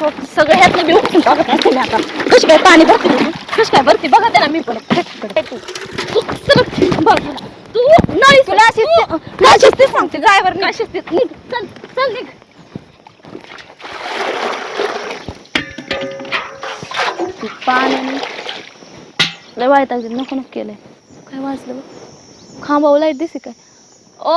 सगळं ह्यातलं मी उपसून टाकत असते मी आता. कशी काय पाणी भरते कशी काय भरते? बघा ना मी पण. तू तू सगळं बघ तू नाही तुला अशी शिस्तीत सांगते ड्रायव्हर काय शिस्तीत निघ चल चल निघ. ती पाण्याने. लय वाईट अगदी नको नको केलंय. काय वाचलं बघ. खांबावर लाइट दिसे काय? ओ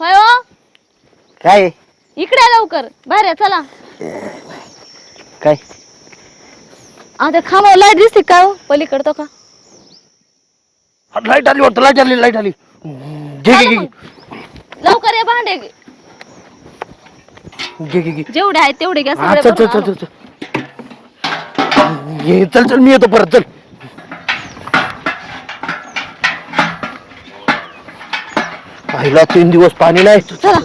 होय ओ. काय? इकडे लवकर. बाहेर चला. काय? आता खांबावर लाइट दिसते का हो? पलीकडं तो का? लाइट आली वाटतं लाइट आली लाइट आली. घे घे घे. लवकर या भांडे. घे घे घे. जेवढे आहेत तेवढे घ्या हा सगळे चल चल भरून चल चल. ये चल चल मी येतो परत चल. पहिला तीन दिवस पाणी नाही. चला.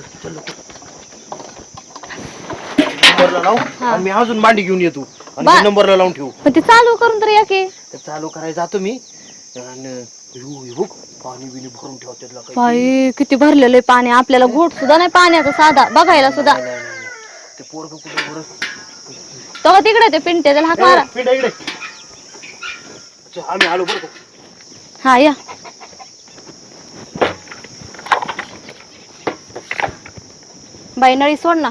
नंबरला लावू आणि मी अजून मांडी घेऊन येतो. आणि नंबरला लावून ठेवू. पण ते चालू करून तर या की. ते चालू करायला जातो मी. आणि बघ, पाणी बिनी भरून ठेव त्यातला काही. बाई किती भरलेलं आहे पाणी. आपल्याला घोट सुद्धा नाही पाण्याचा साधा बघायला सुद्धा. नाही, नाही, नाही. ते पोरगं कुठे बरं? तो तिकडे ते पिंटे त्याला हाक मारा. इकडे. अच्छा, आम्ही आलो बरं का? हा या. बाई नळी सोड ना.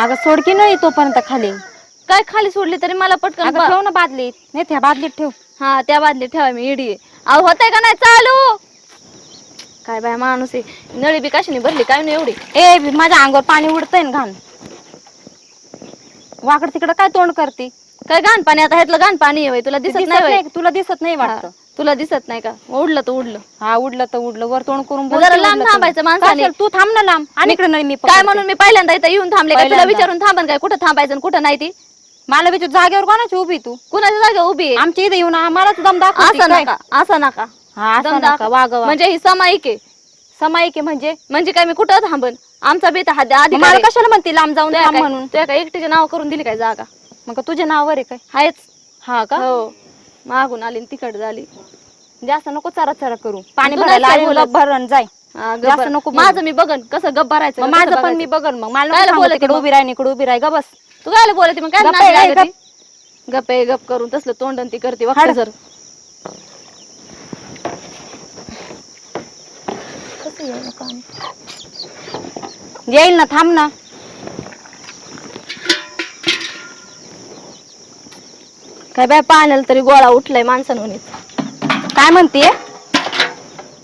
अगं सोड की नाही तोपर्यंत खाली. काय खाली सोडली तरी मला पटकन अगं बा- ठेव ना बादलीत. नाही त्या बादलीत ठेव. हा त्या बादलीत ठेवा मी इडी. अहो होतंय का नाही? चालू! काय बाय माणूस आहे. नळी बी कशाने भरली? काय नाही एवढी. ए बी, माझ्या अंगावर पाणी उडतंय ना घाण. वाकड तिकडं काय तोंड करते? काय घाण पाणी? आता ह्यातलं घाण पाणी आहे. तुला दिसत नाही होय? तुला दिसत नाही वाटतं. तुला दिसत नाही का? उडलं तर उडलं. हा उडलं तर उडलं. वर तोंड करून मग बोलते, जरा लांब उडलं तर थांबायचं. माणसाने. तू थांब ना लांब. आणि इकडे नाही मी काय पकडते. म्हणून मी पहिल्यांदा इथं येऊन थांबले का? तुला पहिल्यांदा. विचारून थांबन काय? कुठं थांबायचं आणि कुठं नाही ती? मला विचार जागेवर कोणाची उभी तू? कुणाच्या जागा उभी आहे? आमच्या इथे येऊन आम्हालाच दम दाखवते असं काय? नका असं नका. हा असं नका. वागवा. म्हणजे ही समाईक आहे. समायिक आहे म्हणजे? म्हणजे काय मी कुठं थांबन? आमचा बेता हा मग मला कशाला म्हणते लांब जाऊन थांब म्हणून? तुझ्या काय एकटीचे नाव करून दिली काय जागा? मग तुझ्या नावावर आहे काय? हायच हा का? हो. मागून आली तिकड झाली जास्त नको चरा चरा करू पाणी तू भरायला नाही आली बोलत. गप्प भरून जाय हा, जास्त. नको बोलू. माझं मी बघन कसं गप भरायचं मग कसं माझं पण बघायचं. मी बघन मग मला सांगू बोलते तिकडे मग? उभी राही इकडे उभी राही ग बस तू काय बोलते मग काय गप्प? गप आहे गप करून तसलं तोंडन ती करते हाड. वाटतं जर येईल ना थांब ना काय बाय पाण्याला तरी गोळा उठलाय माणसानं काय म्हणते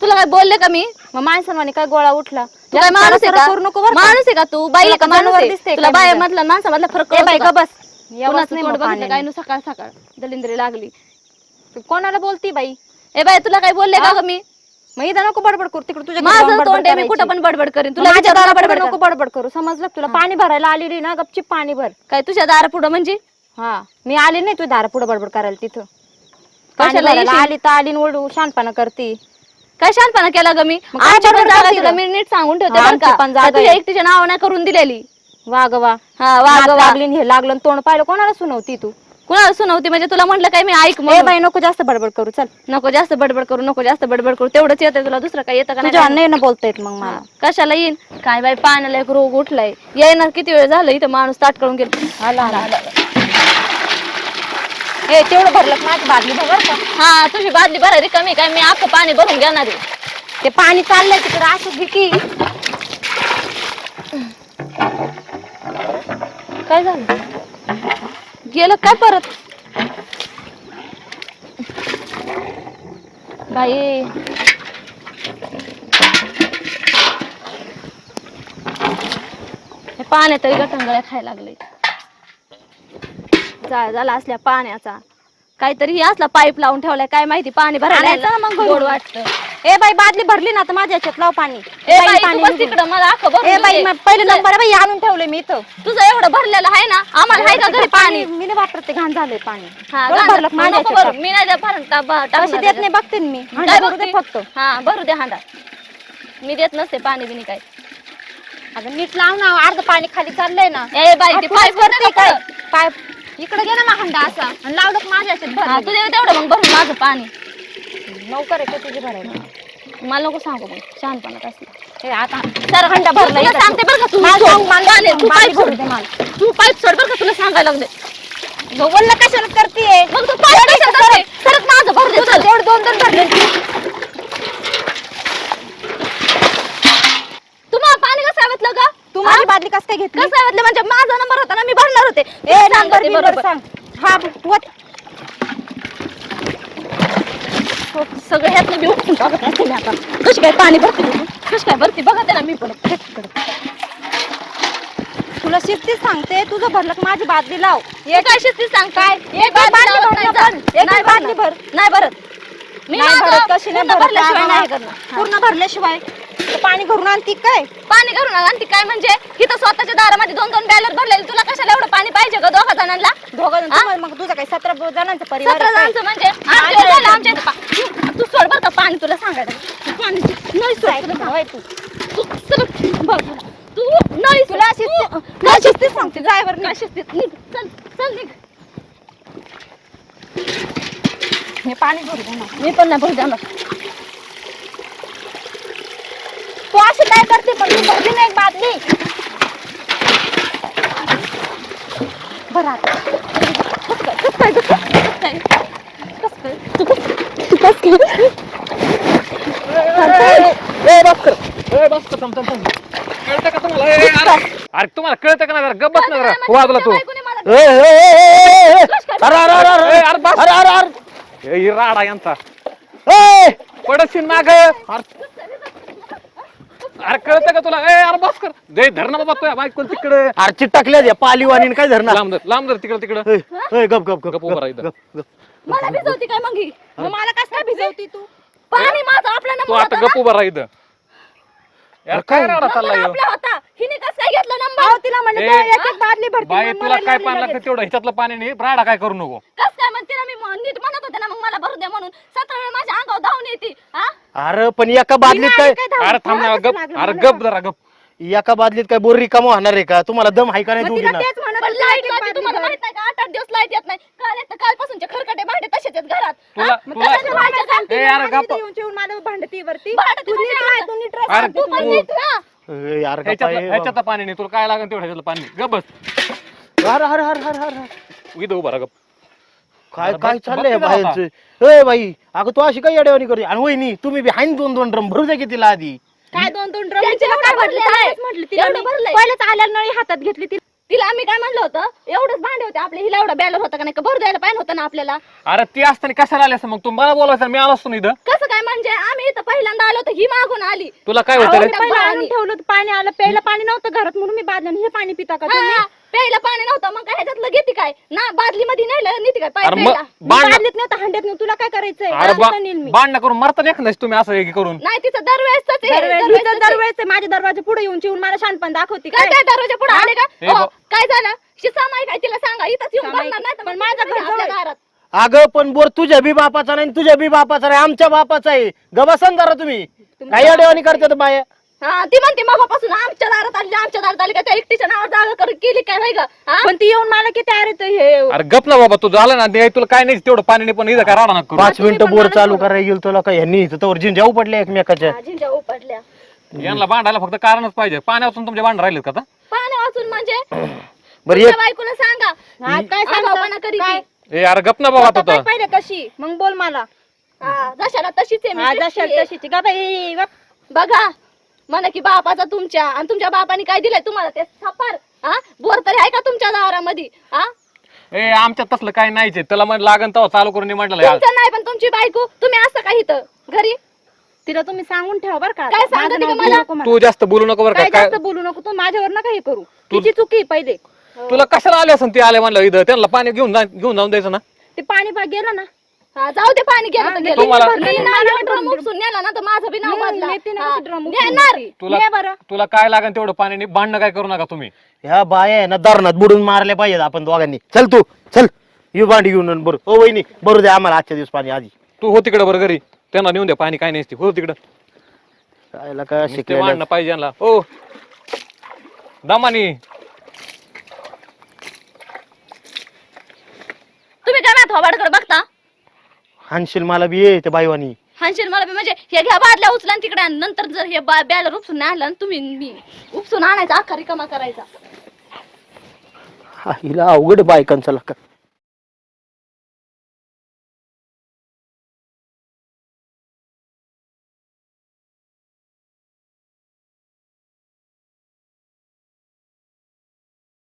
तुला काय बोलले का मी? मग माणसांवानी काय गोळा उठला? तू काय माणूस आहे चरा-चरा करू का? नको बरं का? माणूस आहे का तू? बाई तुला आहे का का माणूस जनावर आहे? दिसतंय तुला काय बाय म्हणजे? मधला माणसा मधला फरक ए बाई का? बस. कुणाचं नाही मग बघितलं पाणी. काय नु सकाळ सकाळ दलिंद्री लागली. तू कोणाला बोलती बाई? ए बाय तुला काय बोलले का? ग मी? मग इथं नको बडबड करू. तिकडे तुझ्या माझं तोंड आहे मी कुठं पण बडबड करीन. तुला माझ्या दारापुढे बडबड नको. बडबड करू. समजलं का तुला? पाणी भरायला आलेली ना गपचीप पाणी भर. काय तुझ्या दारा पुढं म्हणजे? हा. मी आली नाही तुझ्या दारापुढे बडबड करायला तिथं. पाणी कशाला भरायला येशील? आली तर आली न ओढू शानपणा करती. काय शांतपणा केला ग मी? मग काय बडबड तुला ग? मी नीट सांगून ठेवते हा, बरं आमची का. जागा तुझ्या आहे. एकटीच्या नावानं करून दिलेली? वाग वा. हा नाक वाग लागली न हे लागलं न तोंड पाहिलं. कोणाला सुनवती तू? कुणाला सुनवती? म्हणजे तुला म्हटलं काय मी ऐक ए म्हणून. बाई नको जास्त बडबड करू चल. नको जास्त बडबड करू नको जास्त बडबड करू. तेवढंच येतं तुला दुसरं काय येतं का नाही तुझ्या नाही ना बोलता येत मग मला. कशाला येईन? काय बाई पाण्याला एक रोग उठलाय. येईना किती वेळ झालं? इथं माणूस ताट करून गेलो आला आला. ए तेवढं भरलं माझी बादली भर का? हा तुझी बादली भरायची कमी काय? मी अख्खं पाणी भरून घेणार आहे. ते पाणी चाललंय तिकडे असं की. काय झालं? गेलं काय परत? बाई. हे पाण्या तरी गटंगळ्या खायला लागले झाला असल्या पाण्याचा काहीतरी हे असला पाईप लावून ठेवलाय काय माहिती पाणी भरायला ना मग. गोड वाटतं ए बाई बादली भरली ना तर माझ्या याच्यात लाव पाणी ए बाई, बाई पाणी तू बस निघून. तिकडं मला अख्खं भरून ए बाई दे. मग पहिले नंबर आहे बाई आणून ठेवले मी इथं तुझं एवढं भरलेलं आहे ना आम्हाला आहे का घरी पाणी मी नाही वापरते घाण झालंय पाणी हा, भरलं माझ्या नको. मी नाही द्या भरून टा- ब- टाक. टाकणार कशी देत त्याच्यात. नाही बघते ना मी काय हांडा भरू दे? फक्त हा भरू दे हांडा मी देत नसते पाणी बिनी काय अगं नीट लाव ना अर्ध पाणी खाली चाललंय ना ए बाई ती पाईप भरते काय इकडे घे ना मग हंडा असा आणि लावलं माझ्या याच्यात हा भर तू दे तेवढं मग भरून माझं पाणी लवकर आहे का तुझी भरायला मला नको सांगू मग शहाणपणात असलं हे आता सर थंड भरलं तुला. सांगते बरं का तू मला. सांग, तू पाईप भरू सोड दे मला. तू पाईप सोड बरं का तुला सांगायला लागले कशाला करते मग तू पाईप कशाला करते? सरक माझं भरू दे चल. तेवढं दोन दोन भरले तुम्हाला पाणी कसं सांगितलं का तू माझी बादली कस काय घेतली कसं सांगितलं म्हणजे माझा नंबर होता ना मी भरणार होते ए सांगा नंबर ते बिंबर बरोबर. सांग हा वत. हो, सगळं ह्यातलं मी उपसून टाकत असते मी आता कशी काय पाणी भरते मी? कशी काय भरते बघा मी पण तुला शिस्तीच सांगते तुझं भरलं की माझी बादली लाव हे काय शिस्ती सांग काय एक बादली लावत भर नाही. एक नाही बादली भरणार. भर. नाही भरत मी नाही माझं भरत कशी नाही पूर्ण भरत भरल्याशिवाय नाही. करणार. पूर्ण भरल्याशिवाय पाणी भरून आणती काय? पाणी करून आणि ती काय म्हणजे? इथं स्वतःच्या दारामध्ये दोन दोन बॅलर भरलेले. तुला कशाला एवढं पाणी पाहिजे का दोघा जणांना? दोघं जण? तुम्हाला मग तुझं काय सतरा जणांचा परिवार सतरा आहे काय? जणांचं म्हणजे? आमच्या इथं झालं, आमच्या इथं पा- तू सोड बरं का पाणी तुला सांगायचं पाणी नाही सोड काय तुला करणार सांग. होय तू बघ. तू नाही तुला शिस्तीच सांगते ड्रायव्हर शिस्तीत निघ. चल चल निघ. हे पाणी भरू दे ना. मी पण नाही भरू देणार तू अशी काय करते? पण तू भरली नाही एक बादली. बरं आता. कसं काय कसं काय कसं काय कसं काय तू कसं तू कसं काय ए बस कर ए बस कर थांब थांब थांब कळतं का तुम्हाला ए, अरे अरे तुम्हाला कळतं का नाही जरा? गप्प बस ना जरा. वाजला तू. ए, ए, ए, ए, ए, ए. अरे अरे अरे अरे. ए, अरे बस. अरे अरे अरे. ए, ही राडा यांचा. ए, पडशील माग. अरे. अरे कळतं का तुला? ए अरे बस कर. दे धर ना बाबा तुझ्या बाईक कोण तिकडे. अरे चिट्टाकल्या द्या पालीवाणी काय धरणार? लांब धर लांब धर तिकडे तिकडे. ए, ए, गप गप गप गप उभा राहा इथं. गप, गप. मला भिजवती काय मग ही? मग मला कसं काय भिजवती तू? पाणी माझं आपल्या तू नंबर आता गप उभा राहा इथं. यार काय राडा चाललाय ह्यो? आपला होता. हिने कसं काय घेतला अहो, नंबर तिला म्हणले ए, तो एक एक बादली भरती बाई म्हणून तुला मला काय लागली पाणी लगेच. लागतं तेवढं ह्याच्यातलं पाणी नाही. राडा काय करू नको. कस काय म्हणते ना मी म- नीट म्हणत होते भरू दे म्हणून सतरा वेळ माझ्या अंगावर धावून येते हा अरे पण एका बादलीत काय. अरे थांब ना मला कसं गप लागलं अरे मला गप जरा गप एका बादलीत काय बोर रिकाम होणार आहे का तुम्हाला दम आहे का नाही मग दोघी तिला ना तेच म्हणत पण होते, लाइट एक एक जाते बादली तुम्हाला भर. माहीत नाही का आठ आठ दिवस लाइट येत नाही काल येतं कालपासूनचे खरकटे भांडे तसेच आहेत घरात तुला हा? तुला कशाला व्हायचं का? सांगते ए, ना, अरे माझी गप्प. इथं येऊन येऊन मला भांडती वरती भांडते तू नीट म्हणजे राह, आता. तू नीट राह, अरे सांगते तू पण तुला. नीट राहा. ए, यार गप्पा ह्याच्यातलं आहे ह्याच्यातलं पाणी नाही तुला काय लागेल तेवढं ह्याच्यातलं पाणी. गप बस अरे अरे अरे अरे अरे अरे. इथं उभा राहा गप काय काय चाललंय बाहेरचं? ए बाई अगं तू अशी काय येड्यावानी करते आणि वहिनी तुम्ही बी हाईन दोन दोन ड्रम भरू द्या की तिला आधी. काय दोन दोन ड्रम? त्यांचं तिला एवढं काय म्हटलं भरलेलं आहे. चांगलंच म्हटलं तिला एवढं मी. भरलंय. पहिलेच आल्याला नळी हातात घेतली ती. तिला आम्ही काय म्हणलं होतं? एवढंच भांडे होते आपले. हिला एवढा बॅलर होता का नाही का? भरू द्यायला पाहिजे होतं ना आपल्याला. अरे ती असताना कशाला आली असं मग? तू मला बोलायचं मी आलो असतो ना इथं? कसं काय म्हणजे? आम्ही इथं पहिल्यांदा आलो होतो ही मागून आली. तुला काय होतं रे मी पहिलं पाणी. आणून ठेवलं होतं, पाणी आलं प्यायला पाणी नव्हतं घरात म्हणून मी बादल्याने हे पाणी पिता का तुम्ही? हा, प्यायला पाणी मग काय ह्याच्यातलं घेते काय? ना बादली मध्ये नाही नेते काय? पाय अरे प्यायला. मग बांध बादलीत नाही तर हंड्यात नाही तुला काय करायचंय? अरे बादलीत नेईल मी. बांधणं करून मरता एखाद्याच तुम्ही असं हे करून. नाही तिचं दरवेळेस दरवेळेस माझ्या दरवाजा पुढे येऊन चिवून मला शानपण दाखवती. काय काय? दरवाजा पुढे आले का? हे बघ. काय झालं? शिसामाई काय तिला सांगा? इथंच येऊन बसणार नाही तर पण मग माझं तिकडे घर आपल्या जवळ. दारात अगं पण बोर तुझ्या बी बापाचा नाही तुझ्या बी बापाचा नाही. आमच्या बापाचा आहे. गबसन जरा तुम्ही. काय येड्यावानी करतात बाया. हा ती म्हणते मगापासून आमच्या दारात आली आमच्या दारात आली का त्या एकटीच्या नावावर जागा करून केली काय होय ग हा? पण ती येऊन मला किती अरे ते हे अरे गप ना बाबा तू झालं ना ते तुला काय नाही तेवढं पाणी नाही पण इथं काय राडा नका करू पाच मिनिटं बोर चालू करायला गेलो तुला काय ह्यांनी इथं तर झिंजाऊ पडले एकमेकाच्या हा, झिंज्या उपडल्या यांना भांडायला फक्त कारणच पाहिजे पाण्यापासून तुमचे भांड राहिलेत का आता? पाणी वाचून म्हणजे बरं तुमच्या एक बायकोला सांगा हा, काय आगाऊपणा सांगता? करीत काय? ती. ए अरे गप ना बाबा आता काय पाहिलं कशी मग बोल मला हा, जशाला तशीच आहे मी. तशीची का बाई गप. बघा म्हणा की बापाचा तुमच्या आणि तुमच्या बापाने काय दिलंय तुम्हाला ते सफार हा बोर तरी आहे का तुमच्या दारामध्ये हा ए आमच्यात तसलं काय नाहीच आहे. त्याला मग लागन तेव्हा चालू करून म्हटलं तुमचं नाही पण तुमची बायको. तुम्ही असं का इथं? घरी? तिला तुम्ही सांगून ठेवा बरं का. काय सांगते माझं ती नाव मला? घेऊ नको मला. तू जास्त बोलू नको बरं काय का. काय जास्त बोलू नको तू? माझ्यावर नका हे करू. तिची चुकी आहे पहिले. तुला कशाला आले असं ते आले म्हणलं इथं? त्यांना पाणी घेऊन जा घेऊन जाऊन द्यायचं ना. ते पाणी गेलं ना. हा, जाऊ दे पाणी गेलं तर हा, गेलं. तुम्हाला- मी नाही ड्रम उपसून नेला ना तर माझं बी नाव हम्म, बदला. नेते ना हा, कशी drum उचलून नेणार नेते. तुला ने बरं. तुला काय लागेल तेवढं पाणी? नाही भांडणं काय करू नका तुम्ही. ह्या बाया आहे ना दारणात बुडून मारल्या पाहिजेत आपण दोघांनी. चल तू चल. यू भांडी घेऊन आण बरं. ओ वहिनी बरू द्या आम्हाला आजच्या दिवस पाणी आधी. तू हो तिकडे बरं घरी. त्यांना नेऊन द्या पाणी काय नाही हो तिकडं. कायला काय नुसते शिकलेलं? भांडणं पाहिजे यांना. ओ दमानी. तुम्ही काय माझ्या थोबाडकडे बघता? हानशील मला बी ये ते बाईवानी हानशील मला बी म्हणजे हे घ्या बादल्या उचला आणि तिकडे आण. नंतर जर हे बा- बॅलर उपसून नाही आणलं ना तुम्ही मी उपसून आणायचा अख्खा रिकामा करायचा हा, हिला अवघड बायकांचा लका